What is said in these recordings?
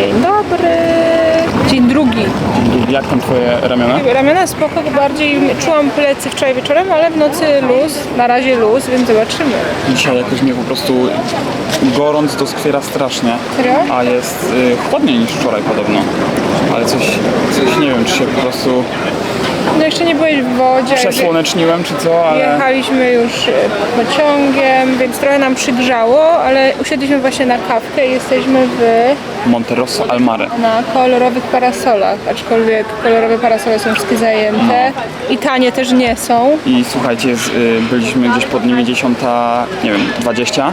Dzień dobry. Dzień drugi. Jak tam twoje ramiona? Ramiona spoko, bardziej czułam plecy wczoraj wieczorem, ale w nocy luz, na razie luz, więc zobaczymy. Dzisiaj jakoś mnie po prostu gorąc doskwiera strasznie. Serio? A jest y, chłodniej niż wczoraj podobno. Ale coś, coś nie wiem, czy się po prostu No jeszcze nie byłeś w wodzie. przesłoneczniłem, czy co, ale Jechaliśmy już e, pociągiem, więc trochę nam przygrzało, ale usiedliśmy właśnie na kawkę i jesteśmy w, Monterosso al Mare. na kolorowych parasolach, aczkolwiek kolorowe parasole są wszystkie zajęte i tanie też nie są. I słuchajcie, z, y, byliśmy gdzieś pod nimi 10, nie wiem, 20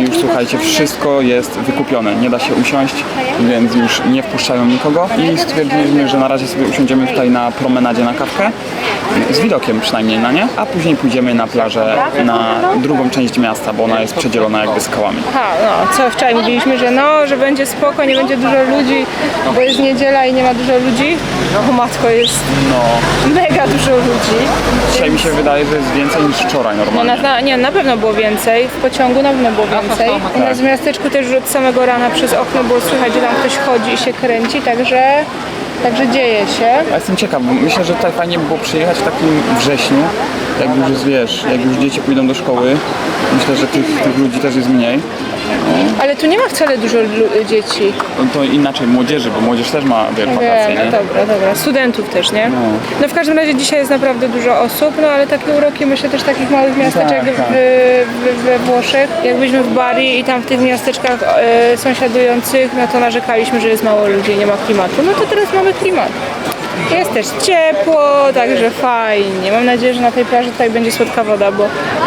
i już słuchajcie, wszystko jest wykupione, nie da się usiąść, więc już nie wpuszczają nikogo i stwierdziliśmy, że na razie sobie usiądziemy tutaj na promenadzie na kawkę, z widokiem przynajmniej na nie, a później pójdziemy na plażę na drugą część miasta, bo ona jest przedzielona jakby skałami. Ha, no, co wczoraj mówiliśmy, że no, że będzie spoko, nie będzie dużo ludzi, bo jest niedziela i nie ma dużo ludzi. O matko, jest No, mega dużo ludzi. dzisiaj mi się wydaje, że jest więcej niż wczoraj No, na, normalnie. na, nie, na pewno było więcej, w pociągu na pewno było więcej. U nas w miasteczku też już od samego rana przez okno było słychać, że tam ktoś chodzi i się kręci, także, także dzieje się. Ja jestem ciekaw, bo myślę, że tutaj fajnie by było przyjechać w takim wrześniu, jak już jest, wiesz, jak już dzieci pójdą do szkoły. Myślę, że tych, tych ludzi też jest mniej. Ale tu nie ma wcale dużo lu- dzieci. No to inaczej młodzieży, bo młodzież też ma wiesz, wakacje, Wiem, no nie? dobra, dobra. Studentów też, nie? No. No w każdym razie dzisiaj jest naprawdę dużo osób, no ale takie uroki myślę też takich małych miasteczek Tak, tak. w, w, we Włoszech. Jak byliśmy w Bari i tam w tych miasteczkach e, sąsiadujących, no to narzekaliśmy, że jest mało ludzi, nie ma klimatu. No to teraz mamy klimat. Jest też ciepło, także fajnie. Mam nadzieję, że na tej plaży tutaj będzie słodka woda, bo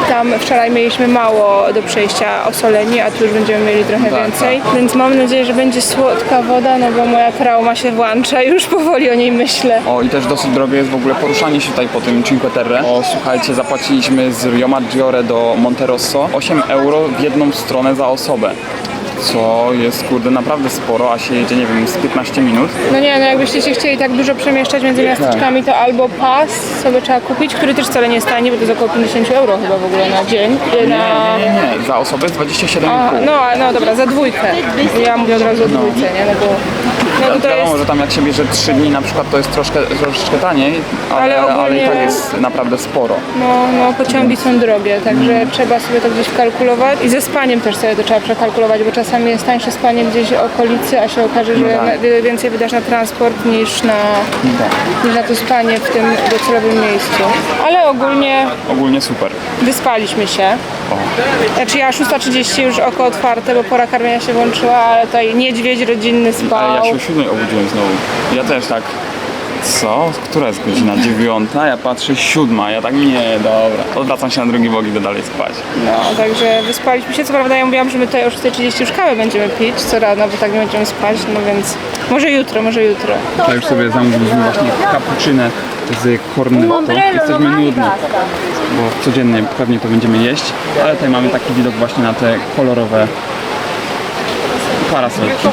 tam wczoraj mieliśmy mało do przejścia osoleni, a tu już będziemy mieli trochę Tak, więcej. Więc mam nadzieję, że będzie słodka woda, no bo moja trauma się włącza, już powoli o niej myślę. O i też dosyć drogie jest w ogóle poruszanie się tutaj po tym Cinque Terre. O słuchajcie, zapłaciliśmy z Rio Maggiore do Monterosso 8 euro w jedną stronę za osobę. Co jest kurde naprawdę sporo, a się jedzie nie wiem z 15 minut. No nie, no jakbyście się chcieli tak dużo przemieszczać między miasteczkami, to albo pas sobie trzeba kupić, który też wcale nie jest tani, bo to jest około 50 euro chyba w ogóle na dzień. Nie, Na... nie, nie, nie. Za osobę jest 27,5. A, no, a, no dobra, za dwójkę. Ja mówię od razu o dwójce, nie? No bo no to, to Wiadomo, jest... że tam jak się bierze 3 dni na przykład to jest troszkę, troszeczkę taniej, ale, Ale ale, i tak jest naprawdę sporo. No, no pociągi są drogie, także trzeba sobie to gdzieś wkalkulować. I ze spaniem też sobie to trzeba przekalkulować, bo czasami jest tańsze spanie gdzieś w okolicy, a się okaże, że No tak. na- więcej wydasz na transport niż na, niż na to spanie w tym docelowym miejscu. Ale ogólnie Ogólnie super. wyspaliśmy się. O. Znaczy ja 6.30 już oko otwarte, bo pora karmienia się włączyła, ale tutaj niedźwiedź rodzinny spał. Ale ja się o 7 obudziłem znowu. Ja też tak. Co? Która jest godzina? Dziewiąta? Ja patrzę siódma. Ja tak nie, dobra. Odwracam się na drugi bok i idę dalej spać. No, także wyspaliśmy się. Co prawda ja mówiłam, że my tutaj o 6.30 już kawę będziemy pić co rano, bo tak nie będziemy spać, no więc może jutro, może jutro. Ja już sobie zamówiliśmy właśnie cappuccino z cornetto. Jesteśmy nudni, bo codziennie pewnie to będziemy jeść. Ale tutaj mamy taki widok właśnie na te kolorowe parasolki.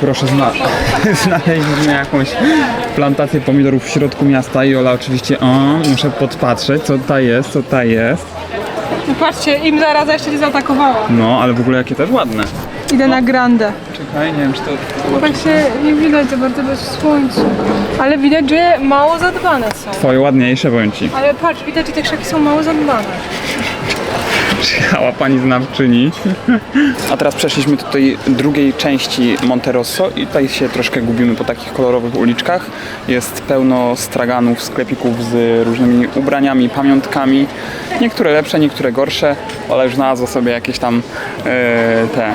Proszę zna znaleźliśmy jakąś plantację pomidorów w środku miasta i Ola oczywiście, o, muszę podpatrzeć, co tutaj jest, co tutaj jest. No patrzcie, im zaraza jeszcze nie zaatakowała. No, ale w ogóle jakie też ładne. Idę na grandę. Czekaj, nie wiem czy to... Tak się nie widać za bardzo bez słońca. Ale widać, że mało zadbane są. Twoje ładniejsze powiem ci. Ale patrz, widać, że te krzaki są mało zadbane. Przyjechała pani znawczyni. A teraz przeszliśmy do tej drugiej części Monterosso i tutaj się troszkę gubimy po takich kolorowych uliczkach. Jest pełno straganów, sklepików z różnymi ubraniami, pamiątkami. Niektóre lepsze, niektóre gorsze. Ola już znalazła sobie jakieś tam e, te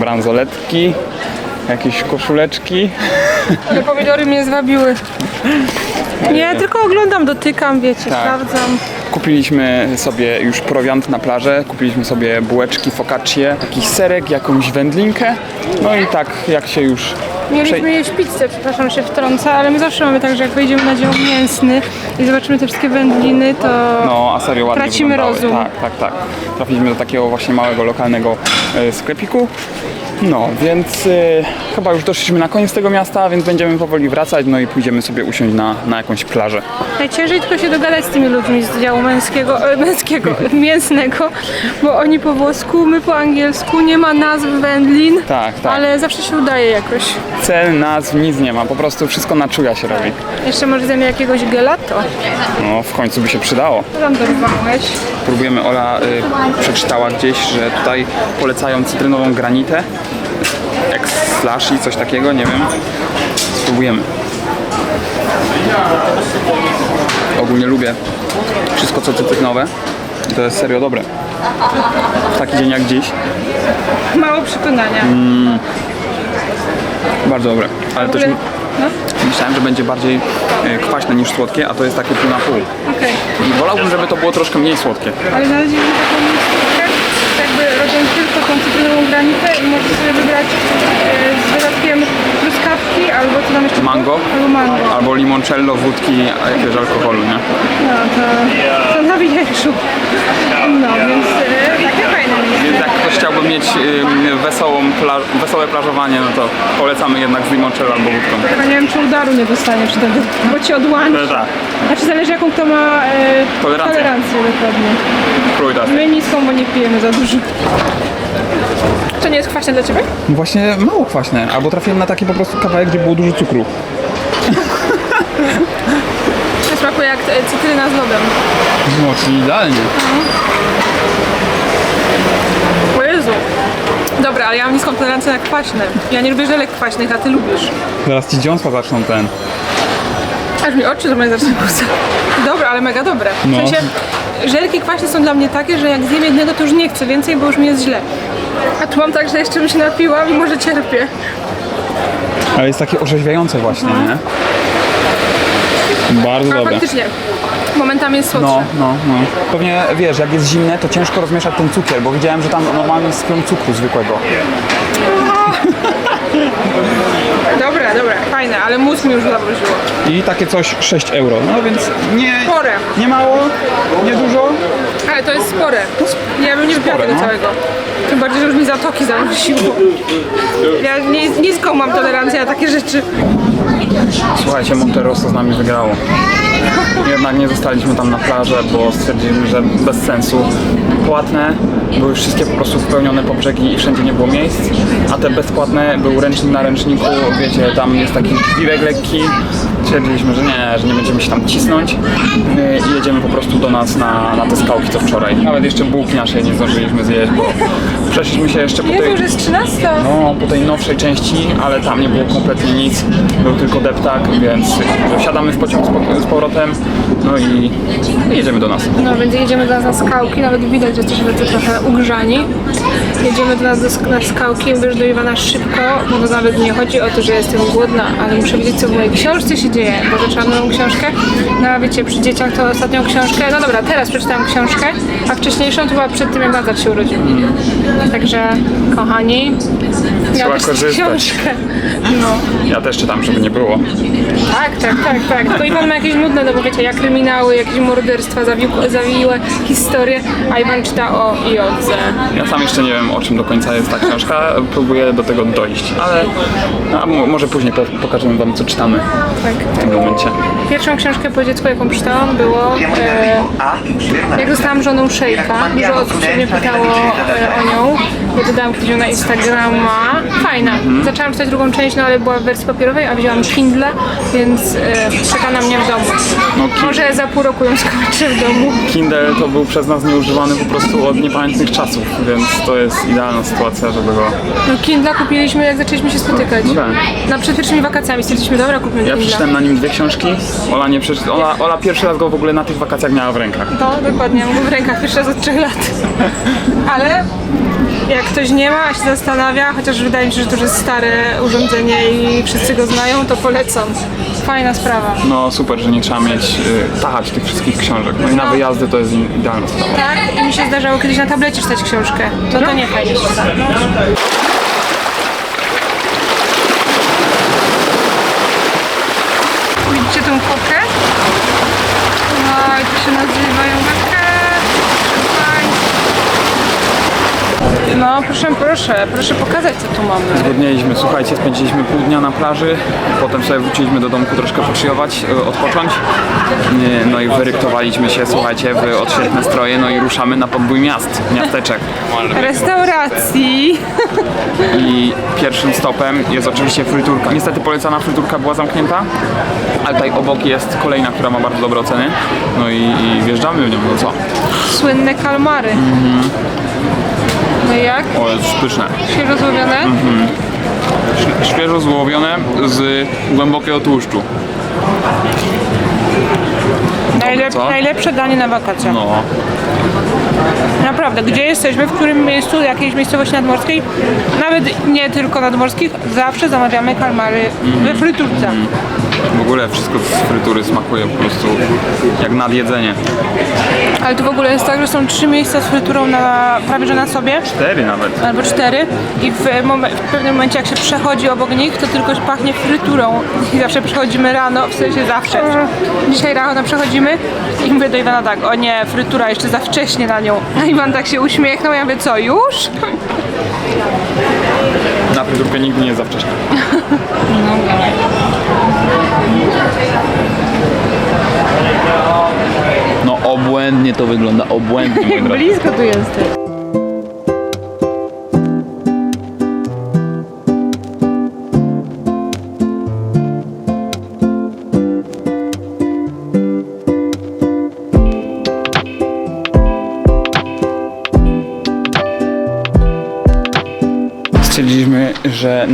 bransoletki, jakieś koszuleczki. Ale pomidory mnie zwabiły. Nie, tylko oglądam, dotykam, wiecie, Tak. sprawdzam. Kupiliśmy sobie już prowiant na plażę, kupiliśmy sobie bułeczki, focaccie, jakiś serek, jakąś wędlinkę. No i tak jak się już Mieliśmy jeść pizzę, przepraszam, się wtrąca, ale my zawsze mamy tak, że jak wejdziemy na dział mięsny i zobaczymy te wszystkie wędliny, to No, a serio ładnie Tracimy wyglądały. rozum. Tak, tak, tak. Trafiliśmy do takiego właśnie małego, lokalnego e, sklepiku. No, więc e, chyba już doszliśmy na koniec tego miasta, więc będziemy powoli wracać, no i pójdziemy sobie usiąść na, na jakąś plażę. najciężej tylko się dogadać z tymi ludźmi z działu męskiego, e, męskiego, mięsnego, bo oni po włosku, my po angielsku, nie ma nazw wędlin, Tak, tak. ale zawsze się udaje jakoś. Cel, nazw, nic nie ma, po prostu wszystko na czuja się robi. Jeszcze może zjemy jakiegoś gelato. No, w końcu by się przydało. Co tam dorwałeś? Próbujemy, Ola y, przeczytała gdzieś, że tutaj polecają cytrynową granitę, slashy, coś takiego, nie wiem. Spróbujemy. Ogólnie lubię wszystko co cytrynowe. I To jest serio dobre. W taki dzień jak dziś. Mało przekonania. Bardzo dobre. Ale też No, myślałem, że będzie bardziej y, kwaśne niż słodkie, a to jest takie pół na pół. okej. I wolałbym, żeby to było troszkę mniej słodkie. Ale znaleźliśmy taką miejscówkę, jakby tylko tą cytrynową granitę i możesz sobie wybrać e, z dodatkiem truskawki albo co tam jeszcze? Mango? Albo mango. Albo limoncello, wódki, a jakiegoś alkoholu, nie? No to, to na wierszu. No więc e, takie fajne Więc miejsce. jak ktoś chciałby mieć ym, wesołą pla- wesołe plażowanie, no to polecamy jednak z limoncello albo wódką. Tylko nie wiem czy udaru nie dostaniesz wtedy, bo ci. No tak. Znaczy zależy jaką kto ma e, Tolerancję. tolerancję dokładnie. Krój. My niską, bo nie pijemy za dużo. To nie jest kwaśne dla Ciebie? Właśnie mało kwaśne, albo trafiłem na taki po prostu kawałek, gdzie było dużo cukru. To smakuje jak e, cytryna z lodem. No, czyli idealnie. O Jezu. Dobra, ale ja mam niską tolerancję na kwaśne. Ja nie lubię żelek kwaśnych, a Ty lubisz. Zaraz ci dziąsła zaczną ten. Aż mi oczy do mnie łzać. Dobra, ale mega dobre. W No. sensie, żelki kwaśne są dla mnie takie, że jak zjem jednego, to już nie chcę więcej, bo już mi jest źle. A tu mam tak, że jeszcze bym się napiła, mimo że cierpię. Ale jest takie orzeźwiające właśnie, nie? Bardzo Ale dobre. faktycznie, momentami jest słodsze. No, no, no. Pewnie wiesz, jak jest zimne, to ciężko rozmieszać ten cukier, bo widziałem, że tam normalnie spion cukru zwykłego. Dobra, dobra, fajne, ale mózg mi już zawróciło. I takie coś 6 euro. No więc nie, Spore. nie mało, nie dużo. Ale to jest spore. Ja bym nie wypiła spore, tego no. całego. Tym bardziej, że już mi zatoki zanosiło. Ja nie, niską mam tolerancję na takie rzeczy. Słuchajcie, Monterosso z nami wygrało. Jednak nie zostaliśmy tam na plażę, bo stwierdziliśmy, że bez sensu. Płatne były wszystkie po prostu wypełnione po brzegi i wszędzie nie było miejsc, a te bezpłatne był ręcznik na ręczniku, wiecie, tam jest taki żwirek lekki. Stwierdziliśmy, że nie, że nie będziemy się tam cisnąć yy, i jedziemy po prostu do nas na, na te skałki co wczoraj. Nawet jeszcze bułki naszej nie zdążyliśmy zjeść, bo przeszliśmy się jeszcze po tej... już jest 13. No, po tej nowszej części, ale tam nie było kompletnie nic, był tylko deptak, więc wsiadamy w pociąg z, po- z powrotem, no i jedziemy do nas. No, więc jedziemy do nas na skałki, nawet widać, że jesteśmy trochę ugrzani. Jedziemy do nas do na skałki, mówię, że do Iwana szybko, bo to nawet nie chodzi o to, że jestem głodna, ale muszę wiedzieć, co w mojej książce się dzieje, bo zaczęłam nową książkę. No, a wiecie, przy dzieciach to ostatnią książkę, no dobra, teraz przeczytałam książkę, a wcześniejszą to była przed tym, jak Nazar się urodził. Także, kochani, miałam też korzystać. książkę. No. Ja też czytam, żeby nie było. Tak, tak, tak, tak. Tylko Iwan ma jakieś nudne, no bo wiecie, jak kryminały, jakieś morderstwa, zawiłe, zawiłe historie, a Iwan czyta o Jodze. Ja sam jeszcze nie wiem, o czym do końca jest ta książka, próbuję do tego dojść, ale a mo- może później po- pokażemy wam, co czytamy Tak. w tym momencie. Pierwszą książkę po dziecku, jaką czytałam, było e, Jak zostałam żoną szejka. Dużo osób się mnie pytało e, o nią, bo dodałam kiedyś ją na Instagrama. Fajna. Zaczęłam czytać drugą część, no ale była w wersji papierowej, a wzięłam Kindle, więc e, czeka na mnie w domu. No, Może za pół roku ją skończę w domu. Kindle to był przez nas nieużywany po prostu od niepamiętnych czasów, więc to jest idealna sytuacja, żeby go... No Kindle kupiliśmy jak zaczęliśmy się spotykać. No tak. Na przed pierwszymi wakacjami stwierdziliśmy, dobra, kupmy Ja przeczytałem na nim dwie książki, Ola nie przeczytała, Ola, Ola pierwszy raz go w ogóle na tych wakacjach miała w rękach. No, dokładnie, mam go w rękach pierwszy raz od trzech lat. Ale jak ktoś nie ma, a się zastanawia, chociaż wydaje mi się, że to już jest stare urządzenie i wszyscy go znają, to polecam fajna sprawa. No super, że nie trzeba mieć y, tachać tych wszystkich książek. No i na no. wyjazdy to jest idealna sprawa. Tak? I mi się zdarzało kiedyś na tablecie czytać książkę. To to no. nie fajnie. Widzicie tą fotkę? No i to się nazywa ją. No proszę, proszę, proszę pokazać co tu mamy. Zgodnieliśmy, słuchajcie, spędziliśmy pół dnia na plaży, potem sobie wróciliśmy do domku troszkę poczyjować, e, odpocząć. No i wyryktowaliśmy się, słuchajcie, w odświetne stroje, no i ruszamy na podbój miast, miasteczek. Restauracji. I pierwszym stopem jest oczywiście fryturka. Niestety polecana fryturka była zamknięta, ale tutaj obok jest kolejna, która ma bardzo dobre oceny. No i, i wjeżdżamy w nią, no co? Słynne kalmary. No i jak? O, jest pyszne. Świeżo złowione? Ś- Świeżo złowione z głębokiego tłuszczu. Najlep, co? najlepsze danie na wakacjach. No, Naprawdę, gdzie jesteśmy, w którym miejscu, jakiejś miejscowości nadmorskiej, nawet nie tylko nadmorskich, zawsze zamawiamy kalmary we fryturce. W ogóle wszystko z frytury smakuje po prostu jak nadjedzenie. Ale to w ogóle jest tak, że są trzy miejsca z fryturą na, prawie że na sobie, Cztery nawet. albo cztery i w, momen- w pewnym momencie jak się przechodzi obok nich, to tylko pachnie fryturą i zawsze przychodzimy rano, w sensie zawsze. Dzisiaj rano przechodzimy i mówię do Iwana tak, o nie, frytura jeszcze za wcześnie na nią. A Iwan tak się uśmiechnął, ja mówię, co, już? Na fryturkę nigdy nie jest za wcześnie. No obłędnie to wygląda, obłędnie moi drodzy. Blisko tu jesteś.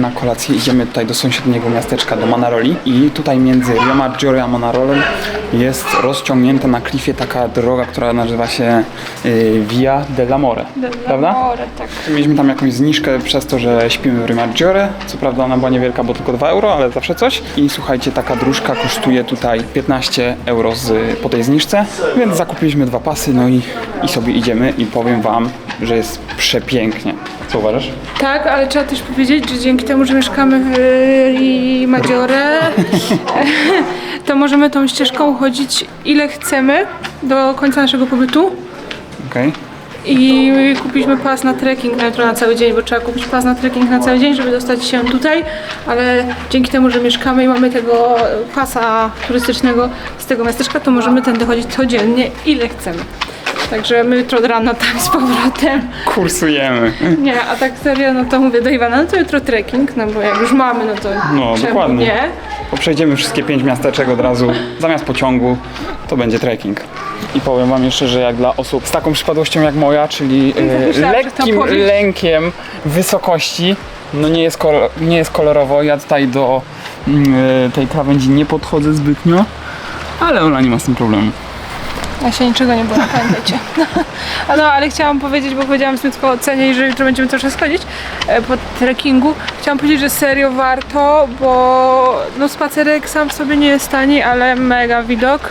Na kolację idziemy tutaj do sąsiedniego miasteczka, do Manaroli i tutaj między Rio Maggiore a Manarolem jest rozciągnięta na klifie taka droga, która nazywa się y, Via dell'Amore, prawda? More, tak. Mieliśmy tam jakąś zniżkę przez to, że śpimy w Rio Maggiore. Co prawda ona była niewielka, bo tylko 2 euro, ale zawsze coś. I słuchajcie, taka dróżka kosztuje tutaj 15 euro z, po tej zniżce, więc zakupiliśmy dwa pasy, no i, i sobie idziemy i powiem wam, że jest przepięknie. Co uważasz? Tak, ale trzeba też powiedzieć, że dzięki temu, że mieszkamy w Ri Maggiore, to możemy tą ścieżką chodzić ile chcemy do końca naszego pobytu. Okej. I kupiliśmy pas na trekking na jutro na cały dzień, bo trzeba kupić pas na trekking na cały dzień, żeby dostać się tutaj, ale dzięki temu, że mieszkamy i mamy tego pasa turystycznego z tego miasteczka, to możemy tędy chodzić codziennie ile chcemy. Także my jutro od rana tam z powrotem. Kursujemy. Nie, a tak serio, no to mówię do Iwana, no to jutro trekking, no bo jak już mamy, no to No, czemu dokładnie. nie? Bo przejdziemy wszystkie pięć miasteczek od razu. Zamiast pociągu to będzie trekking. I powiem wam jeszcze, że jak dla osób z taką przypadłością jak moja, czyli e, myślałam, że to lekkim powiesz. lękiem wysokości, no nie jest, kolor, nie jest kolorowo. Ja tutaj do mm, e, tej krawędzi nie podchodzę zbytnio, ale ona nie ma z tym problemu. Ja się niczego nie boję, pamiętajcie. A no, ale chciałam powiedzieć, bo powiedziałam tylko o cenie i że jutro będziemy troszkę schodzić e, po trekkingu. Chciałam powiedzieć, że serio warto, bo no spacerek sam w sobie nie jest tani, ale mega widok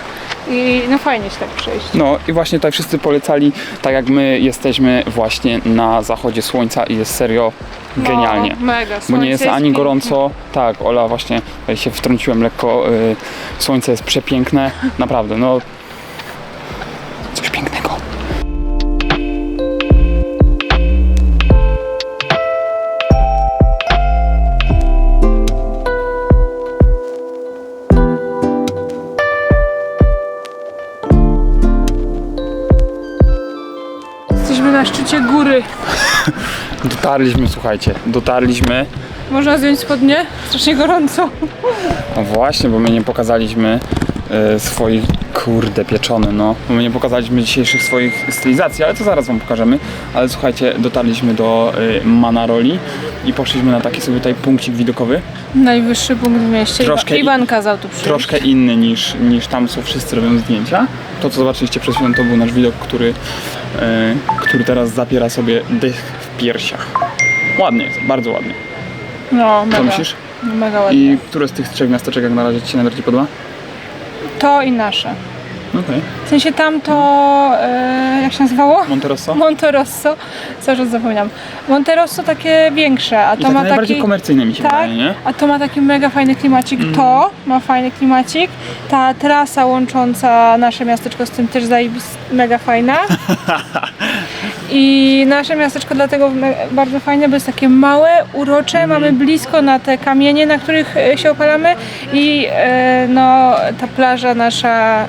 i no fajnie się tak przejść. No i właśnie tutaj wszyscy polecali, tak jak my jesteśmy właśnie na zachodzie słońca i jest serio genialnie. No, mega. Bo Słońce nie jest jest ani piękne. gorąco. Tak, Ola właśnie się wtrąciłem lekko. Y, słońce jest przepiękne. Naprawdę, no. Dotarliśmy, słuchajcie, dotarliśmy. Można zdjąć spodnie? Strasznie gorąco. No właśnie, bo my nie pokazaliśmy swoich, kurde, pieczony, no. Bo my nie pokazaliśmy dzisiejszych swoich stylizacji, ale to zaraz wam pokażemy. Ale słuchajcie, dotarliśmy do y, Manaroli i poszliśmy na taki sobie tutaj punkcik widokowy. Najwyższy punkt w mieście. Troszkę Iwan kazał tu przyjść. troszkę inny niż, niż tam, co wszyscy robią zdjęcia. To, co zobaczyliście przed chwilą, to był nasz widok, który, e, który teraz zapiera sobie dych w piersiach. Ładnie jest, bardzo ładnie. No, mega. Co myślisz? Mega ładnie. I które z tych trzech miasteczek jak na razie Ci się najbardziej podoba? To i nasze. Okej. W sensie tam to, e, jak się nazywało? Monterosso? Monterosso, cały czas zapomniałam. Monterosso takie większe, a I to tak ma najbardziej taki... komercyjne mi się Tak, wydaje, nie? a to ma taki mega fajny klimacik. To ma fajny klimacik. Ta trasa łącząca nasze miasteczko z tym też zajebis, mega fajna. I nasze miasteczko dlatego bardzo fajne, bo jest takie małe, urocze, mamy blisko na te kamienie, na których e, się opalamy i e, no ta plaża nasza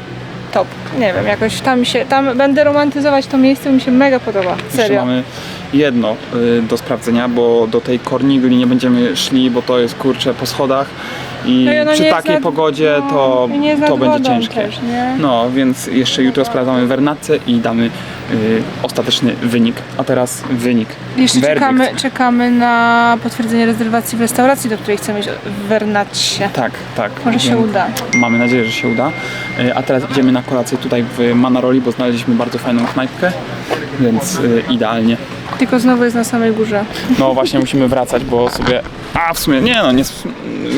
top. Nie wiem, jakoś tam się, tam będę romantyzować to miejsce, mi się mega podoba, serio. Jedno y, do sprawdzenia, bo do tej Kornigli nie będziemy szli, bo to jest kurcze po schodach i No ona przy takiej nad- pogodzie no, to, to będzie ciężkie. też? No, więc jeszcze jutro sprawdzamy Wernatce i damy y, ostateczny wynik. A teraz wynik. Jeszcze Werdykt. czekamy, czekamy na potwierdzenie rezerwacji w restauracji, do której chcemy iść w Wernatcie. Tak, tak. Może się uda. Mamy nadzieję, że się uda. Y, A teraz idziemy na kolację tutaj w Manaroli, bo znaleźliśmy bardzo fajną knajpkę, więc y, idealnie. Tylko znowu jest na samej górze. No właśnie musimy wracać, bo sobie. A w sumie nie no, nie,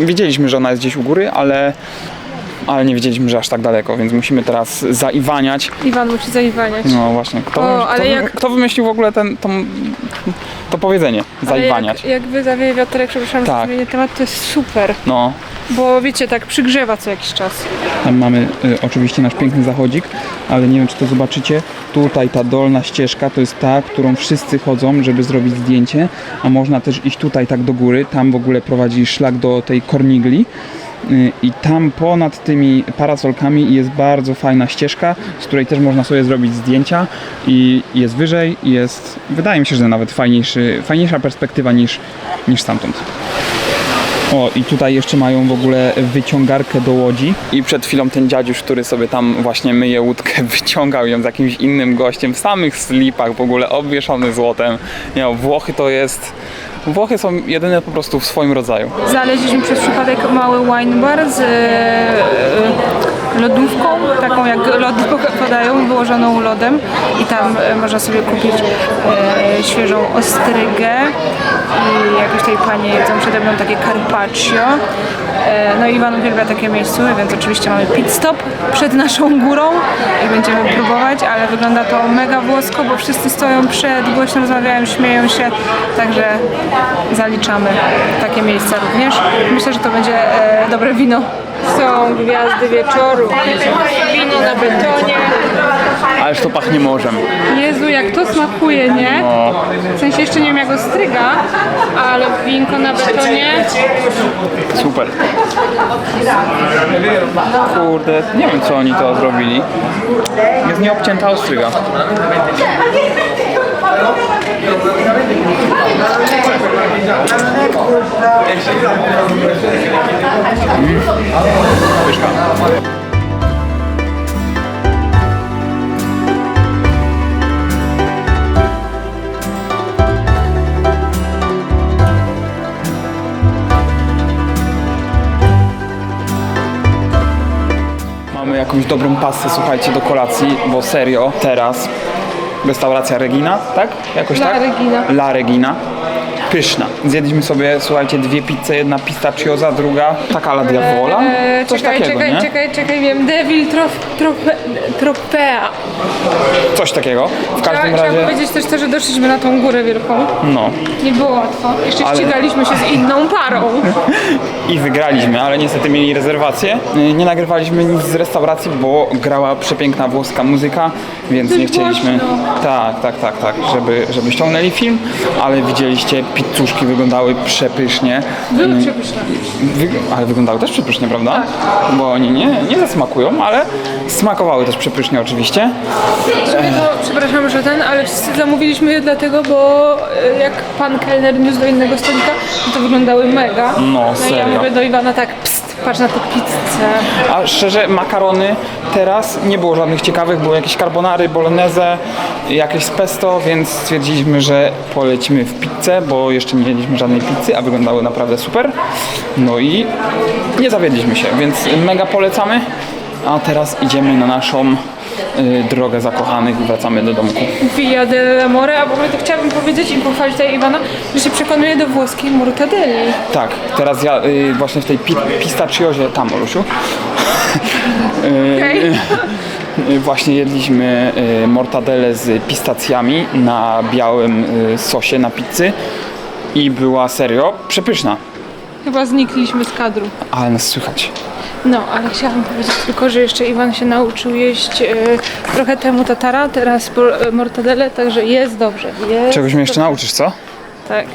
wiedzieliśmy, że ona jest gdzieś u góry, ale, ale nie wiedzieliśmy, że aż tak daleko, więc musimy teraz zaiwaniać. Iwan musi zaiwaniać. No właśnie, kto, O, ale kto, jak- kto wymyślił w ogóle ten, to, to powiedzenie, Ale zaiwaniać. Jak, jakby zawieje wiaterek, przepraszam, Tak. że zmienię temat, to jest super. No, Bo wiecie, tak przygrzewa co jakiś czas. Tam mamy y, oczywiście nasz piękny zachodzik, ale nie wiem czy to zobaczycie. Tutaj ta dolna ścieżka to jest ta, którą wszyscy chodzą, żeby zrobić zdjęcie, a można też iść tutaj tak do góry. Tam w ogóle prowadzi szlak do tej Kornigli. Y, I tam ponad tymi parasolkami jest bardzo fajna ścieżka, z której też można sobie zrobić zdjęcia i jest wyżej i jest, wydaje mi się, że nawet fajniejszy, fajniejsza perspektywa niż, niż stamtąd. O, i tutaj jeszcze mają w ogóle wyciągarkę do łodzi. I przed chwilą ten dziadziuś, który sobie tam właśnie myje łódkę, wyciągał ją z jakimś innym gościem w samych slipach, w ogóle obwieszony złotem. Nie no, Włochy to jest... Włochy są jedyne po prostu w swoim rodzaju. Znaleźliśmy przez przypadek mały wine bar z e, lodówką, taką jak lody podają, wyłożoną lodem i tam e, można sobie kupić e, świeżą ostrygę i jakieś tutaj panie jedzą przede mną takie carpaccio. E, no i Iwan uwielbia takie miejsce, więc oczywiście mamy pit stop przed naszą górą i będziemy próbować, ale wygląda to mega włosko, bo wszyscy stoją przed, głośno rozmawiają, śmieją się, także zaliczamy takie miejsca również. Myślę, że to będzie e, dobre wino. Są gwiazdy wieczoru, wino na betonie. Ależ to pachnie morzem. Jezu, jak to smakuje, nie? W sensie jeszcze nie wiem jak ostryga, ale winko na betonie. Super. Kurde, nie wiem co oni to zrobili. Jest nieobcięta ostryga. Mm. Pyszka. Jakąś dobrą pastę, słuchajcie, do kolacji, bo serio, teraz restauracja Regina, tak? Jakoś La tak? Regina. La Regina. Pyszna. Zjedliśmy sobie, słuchajcie, dwie pizze, jedna pistacioza, druga taka la diavola. Eee, Coś czekaj, takiego, czekaj, nie? czekaj, czekaj, wiem. Devil trof, trope, Tropea. Coś takiego. W każdym Trzeba, trzeba razie, powiedzieć też to, że doszliśmy na tą górę wielką. no. Nie było łatwo. Jeszcze Ale- ścigaliśmy się z inną parą. I wygraliśmy, ale niestety mieli rezerwację. Y, Nie nagrywaliśmy nic z restauracji, bo grała przepiękna włoska muzyka, więc nie chcieliśmy. głośno. Tak, tak, tak, tak, żeby, żeby ściągnęli film, ale widzieliście, pizzuszki wyglądały przepysznie. Były Y, przepyszne. Wy, ale wyglądały też przepysznie, prawda? Bo oni nie, nie zasmakują, ale smakowały też przepysznie oczywiście. To, przepraszam, że ten, ale wszyscy zamówiliśmy je dlatego, bo e, jak pan kelner niósł do innego stolika, no to wyglądały mega. No, No i ja serio. mówię do Iwana tak, pst, patrz na tę pizzę. A szczerze, makarony teraz nie było żadnych ciekawych, były jakieś carbonary, bolognese, jakieś z pesto, więc stwierdziliśmy, że polecimy w pizzę, bo jeszcze nie jedliśmy żadnej pizzy, a wyglądały naprawdę super. No i nie zawiedliśmy się, więc mega polecamy. A teraz idziemy na naszą y, drogę zakochanych i wracamy do domku. Via dell'amore, a w ogóle to chciałabym powiedzieć i pochwalić tutaj Iwana, że się przekonuje do włoskiej mortadelli. Tak, teraz ja y, właśnie w tej pi- pistaciozie, tam Olusiu, Okej? Y, Właśnie jedliśmy y, mortadele z pistacjami na białym y, sosie na pizzy i była serio przepyszna, Chyba znikliśmy z kadru. ale nas słychać. No, ale chciałam powiedzieć tylko, że jeszcze Iwan się nauczył jeść e, trochę temu tatara, teraz por- e, mortadele, także jest dobrze. Jest Czegoś mnie jeszcze nauczysz, co? Tak.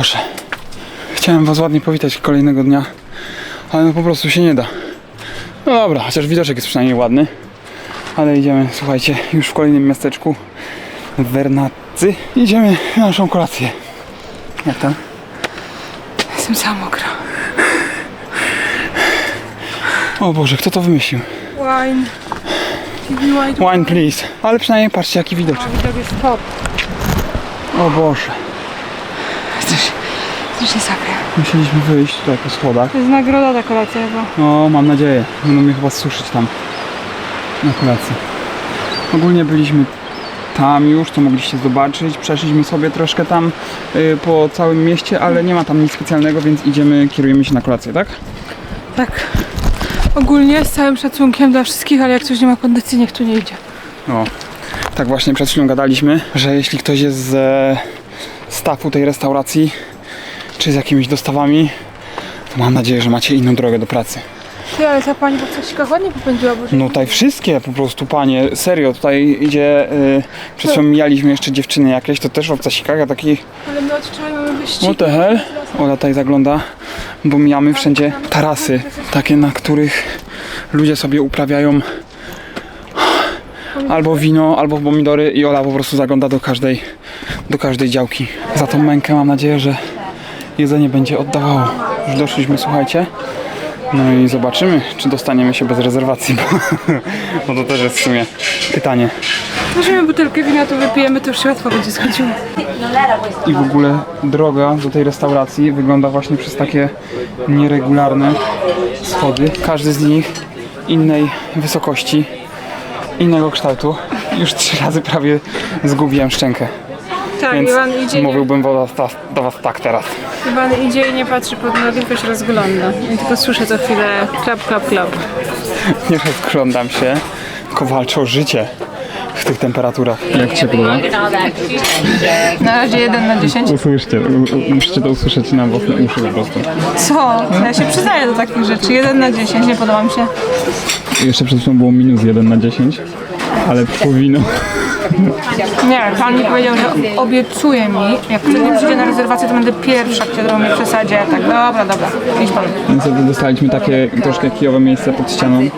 Boże. Chciałem was ładnie powitać kolejnego dnia, ale no po prostu się nie da. No dobra, chociaż widoczek jest przynajmniej ładny. Ale idziemy, słuchajcie, już w kolejnym miasteczku w Wernatcy. Idziemy na naszą kolację. Jak tam? Jestem cała mokra. O Boże, kto to wymyślił? Wine. Wine please. Ale przynajmniej patrzcie jaki widoczek. Widok jest top. O Boże. Coś nie sapie. Musieliśmy wyjść tutaj po schodach. To jest nagroda ta kolacja chyba. No, mam nadzieję. Będą mnie chyba suszyć tam na kolacji. Ogólnie byliśmy tam już, co mogliście zobaczyć. Przeszliśmy sobie troszkę tam y, po całym mieście, ale nie ma tam nic specjalnego, więc idziemy, kierujemy się na kolację, tak? Tak. Ogólnie z całym szacunkiem dla wszystkich, ale jak ktoś nie ma kondycji, niech tu nie idzie. No. Tak właśnie przed chwilą gadaliśmy, że jeśli ktoś jest ze stafu tej restauracji, czy z jakimiś dostawami, to mam nadzieję, że macie inną drogę do pracy. Ty, ale ta pani po coś ładnie popędziła, bo. No tutaj wszystkie po prostu, panie, serio, tutaj idzie, y, przed chwilą mijaliśmy jeszcze dziewczyny jakieś, to też w obcasikach, a taki, Ale my od wczoraj mamy wyścig. what the hell? Ola tutaj zagląda, bo mijamy wszędzie tarasy, takie, na których ludzie sobie uprawiają albo wino, albo pomidory i Ola po prostu zagląda do każdej, do każdej działki. Za tą mękę mam nadzieję, że jedzenie będzie oddawało. Już doszliśmy, słuchajcie. No i zobaczymy, czy dostaniemy się bez rezerwacji, bo, bo to też jest w sumie pytanie. Weźmiemy butelkę wina, to wypijemy, to już się łatwo będzie schodziło. I w ogóle droga do tej restauracji wygląda właśnie przez takie nieregularne schody. Każdy z nich innej wysokości, innego kształtu. Już trzy razy prawie zgubiłem szczękę, Tak, więc Iwan idzie, mówiłbym do was, do was tak teraz. Iwan idzie i nie patrzy pod nogi, tylko się rozgląda. I tylko słyszę co chwilę klap, klap, klap. Nie rozglądam się, tylko walczę o życie w tych temperaturach. Jak cię podoba? Na razie 1 na 10. Usłyszcie, musicie to usłyszeć na własne uszy po prostu. Co? Ja się przyznaję do takich rzeczy. 1 na 10, nie podoba mi się. Jeszcze przed chwilą było minus 1 na 10, ale wino. Nie, pan mi powiedział, że obiecuje mi, jak ktoś nie przyjdzie na rezerwację, to będę pierwsza, która mnie przesadzie. Ja Tak, dobra, dobra, idź pan. Niestety dostaliśmy takie troszkę kijowe miejsce pod ścianą. Yy,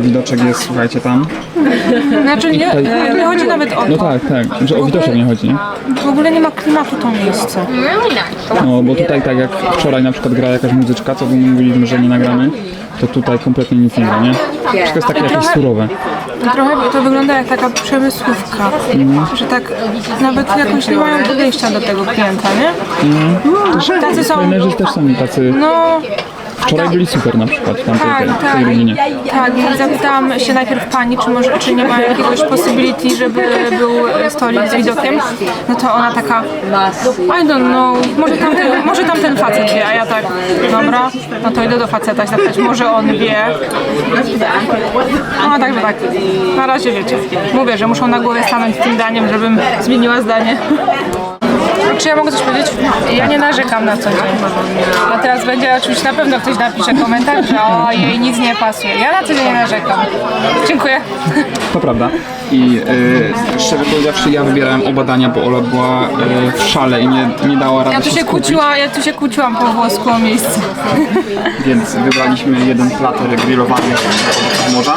widoczek jest, słuchajcie, tam. Znaczy nie, nie chodzi nawet o No to. tak, tak, że o widoczek nie chodzi. nie? W ogóle nie ma klimatu to miejsce. No bo tutaj tak jak wczoraj na przykład gra jakaś muzyczka, co mówiliśmy, że nie nagramy, to tutaj kompletnie nic nie gra, nie? Wszystko jest takie jakieś surowe. Trochę to wygląda jak taka przemysłówka, że tak nawet jakoś nie mają podejścia do tego klienta, nie? Tacy są, Trenerzy też są tacy, no wczoraj byli super na przykład tamtej tak, tej, tak, tej rodzinie. tak, i zapytałam się najpierw pani, czy, może, czy nie ma jakiegoś possibility, żeby był stolik z widokiem, no to ona taka, I don't know, może tamten, może tamten facet wie, a ja tak, dobra, no to idę do faceta i zapytać, może on wie. No także tak, na razie wiecie, mówię, że muszą na głowie stanąć z tym daniem, żebym zmieniła zdanie. Czy ja mogę coś powiedzieć? Ja nie narzekam na co dzień. A teraz będzie oczywiście na pewno ktoś napisze komentarz, że o jej nic nie pasuje. Ja na co dzień nie narzekam. Dziękuję. To prawda. I y, szczerze powiedziawszy, ja wybierałem oba dania, bo Ola była y, w szale i nie, nie dała rady Ja tu się skupić. kłóciła, ja tu się kłóciłam po włosku o miejsce. Więc wybraliśmy jeden plater grillowany z morza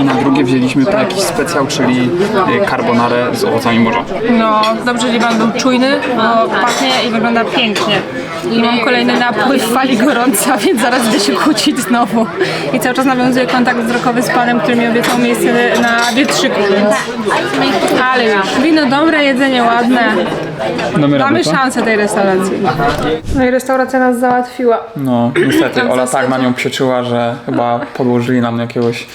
i na drugie wzięliśmy jakiś specjał, czyli y, carbonarę z owocami morza. No, dobrze, że Iwan był czujny bo pachnie i wygląda pięknie. I mam kolejny napój w fali gorąca, więc zaraz idę się kłócić znowu. I cały czas nawiązuję kontakt wzrokowy z panem, który mi obiecał miejsce na wietrzyku, więc... Ale. Wino dobre, jedzenie ładne. Damy Mamy szansę tej restauracji. No i restauracja nas załatwiła. No, niestety, Ola tak na nią pieczyła, że chyba podłożyli nam jakiegoś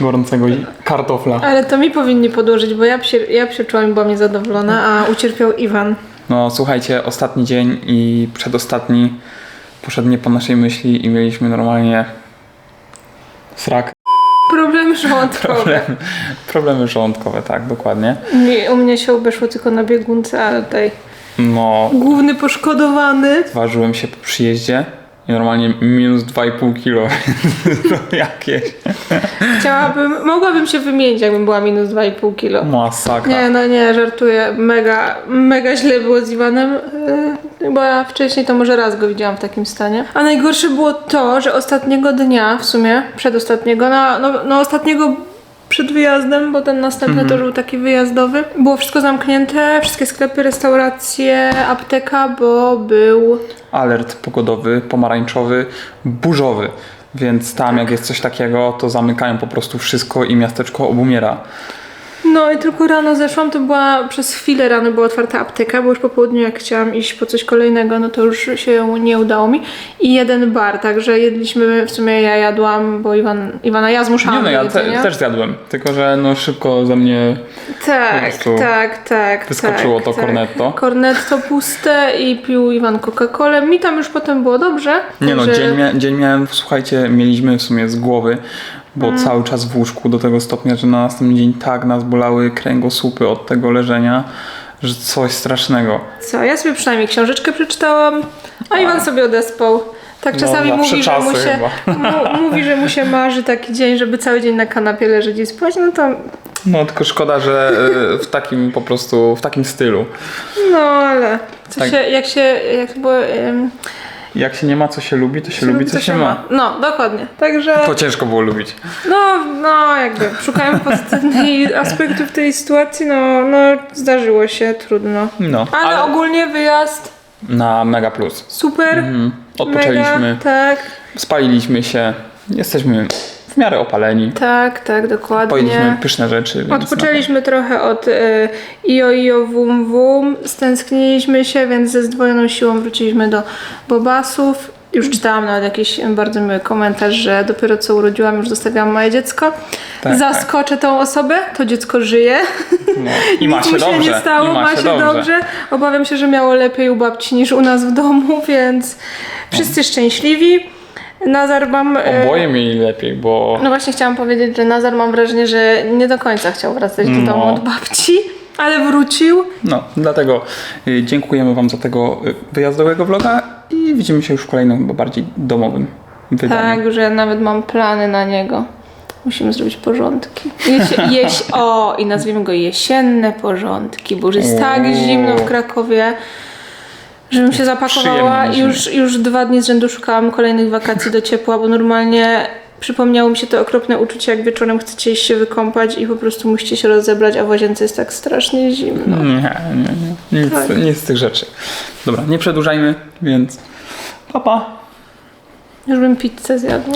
gorącego kartofla. Ale to mi powinni podłożyć, bo ja, psie, ja psieczułam i byłam niezadowolona, a ucierpiał Iwan. No słuchajcie, ostatni dzień i przedostatni poszedł nie po naszej myśli i mieliśmy normalnie srak. Problem żołądkowy. Problem, problemy żołądkowe, tak, dokładnie. Mi, u mnie się obeszło tylko na biegunce, ale tutaj No, główny poszkodowany. ważyłem się po przyjeździe i normalnie minus 2,5 kilo. no jakieś. Chciałabym, mogłabym się wymienić, jakbym była minus 2,5 kilo. Masakra. Nie, no nie, żartuję. Mega, mega źle było z Iwanem, yy, bo ja wcześniej to może raz go widziałam w takim stanie. A najgorsze było to, że ostatniego dnia, w sumie, przedostatniego, no, no, no ostatniego przed wyjazdem, bo ten następny to był taki wyjazdowy, było wszystko zamknięte, wszystkie sklepy, restauracje, apteka, bo był... Alert pogodowy, pomarańczowy, burzowy. Więc tam jak jest coś takiego, to zamykają po prostu wszystko i miasteczko obumiera. No i tylko rano zeszłam, to była przez chwilę rano była otwarta apteka, bo już po południu jak chciałam iść po coś kolejnego, no to już się nie udało mi. I jeden bar, także jedliśmy, w sumie ja jadłam, bo Iwan, Iwana ja zmuszałam Nie no, do ja te, też zjadłem, tylko że no szybko ze mnie Tak, prostu tak, tak. wyskoczyło tak, to tak. cornetto. Cornetto puste i pił Iwan Coca-Colę. Mi tam już potem było dobrze. Nie no, także- dzień, mia- dzień miałem, słuchajcie, mieliśmy w sumie z głowy, bo Mm. cały czas w łóżku do tego stopnia, że na następny dzień tak nas bolały kręgosłupy od tego leżenia, że coś strasznego. Co, ja sobie przynajmniej książeczkę przeczytałam, a Iwan sobie odespał. Tak No, czasami zawsze mówi, że mu się, mówi, że mu się marzy taki dzień, żeby cały dzień na kanapie leżeć i spać, no to No tylko szkoda, że e, w takim po prostu, w takim stylu. no ale co Tak. się, jak się, jak było, em, Jak się nie ma, co się lubi, to się lubi, co się ma. No, dokładnie. Także, To ciężko było lubić. no, no jakby szukałem pozytywnych aspektów tej sytuacji, no, no zdarzyło się, trudno. No, Ale, ale ogólnie wyjazd na Mega Plus. super, Mhm. Odpoczęliśmy, mega, tak, spaliliśmy się, jesteśmy w miarę opaleni. tak, tak, dokładnie. Pojedliśmy pyszne rzeczy. Odpoczęliśmy trochę od y, io io wum wum, stęskniliśmy się, więc ze zdwojoną siłą wróciliśmy do Bobasów. Już czytałam nawet jakiś bardzo miły komentarz, że dopiero co urodziłam, już zostawiłam moje dziecko. Tak, Zaskoczę tą osobę, to dziecko żyje. No. I ma się mu się dobrze. nie stało, I ma się dobrze. Obawiam się, że miało lepiej u babci niż u nas w domu, więc wszyscy szczęśliwi. Nazar mam... y, Oboje mieli lepiej, bo no właśnie chciałam powiedzieć, że Nazar mam wrażenie, że nie do końca chciał wracać do No. domu od babci, ale wrócił. no, dlatego y, dziękujemy Wam za tego y, wyjazdowego vloga i widzimy się już w kolejnym, chyba bardziej domowym wydaniu. Tak, że nawet mam plany na niego. Musimy zrobić porządki. Jesie, jeś, o, i nazwijmy go jesienne porządki, bo już jest tak zimno w Krakowie, żebym się zapakowała już, już dwa dni z rzędu szukałam kolejnych wakacji do ciepła, bo normalnie przypomniało mi się to okropne uczucie, jak wieczorem chcecie iść się wykąpać i po prostu musicie się rozebrać, a w łazience jest tak strasznie zimno. Nie, nie, nie. Nic, Tak. nic z tych rzeczy. Dobra, nie przedłużajmy, więc papa. Pa. Już bym pizzę zjadła.